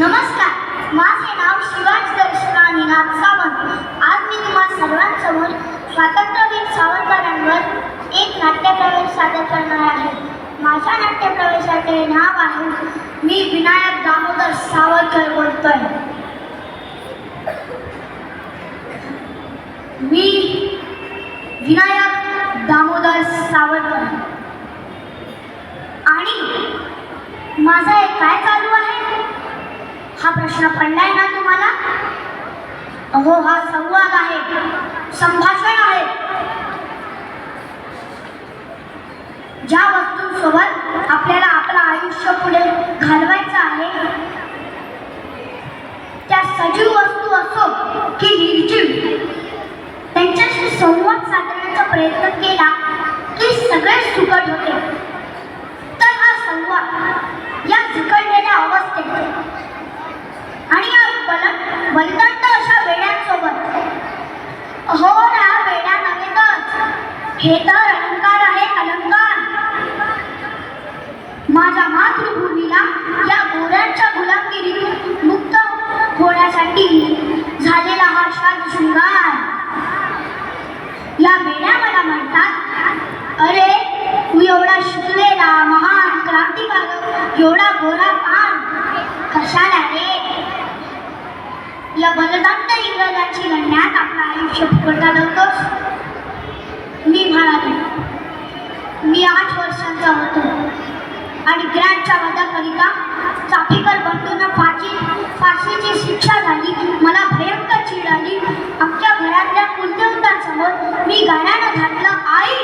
नमस्कार. माझे नाव शिवाज दर्शनानी नाथ सावंत. आज मी तुम्हा सर्वांसमोर स्वातंत्र्यवीर सावंतकरांवर एक नाट्यप्रवेश सादर करणार आहे. माझ्या नाट्यप्रवेशाचे नाव आहे मी विनायक दामोदर सावरकर बोलतोय. मी विनायक दामोदर सावरकर आणि माझा हा प्रश्न पडलाय ना तुम्हाला? अहो हा संवाद आहे. संभाषण आहे. ज्या वस्तूंसोबत आपल्याला आपलं आयुष्य पुढे घालवायचं आहे त्या सजीव वस्तू असो की निर्जीव त्यांच्याशी संवाद साधण्याचा प्रयत्न केला की सगळे सुकट होते तर हा संवाद या चिकटलेल्या अवस्थेत आणि या बल बलदंड अशा वेड्यांसोबत हो ना वेड्या नव्हेतच हे तर अलंकार आहे अलंकार. माझ्या मातृभूमीला या गोऱ्यांच्या गुलामगिरीतून मुक्त होण्यासाठी झालेला हा श्वास शृंगार. या वेड्या मला म्हणतात अरे तू एवढा शिकलेला महान क्रांतिकारक एवढा गोरा पान कशाला रे? या बलदंत इंग्रजांची लढण्यात आपलं आयुष्य फुकटा घालवतोस मी म्हणाले मी आठ वर्षांचा होतो आणि ग्रँडच्या वादाकरिता चाफेकर बंडूंना फाशी फाशीची शिक्षा झाली. मला भयंकर चीड आली. आमच्या घरातल्या कुलदेवतांसमोर मी गाण्यानं घातलं आई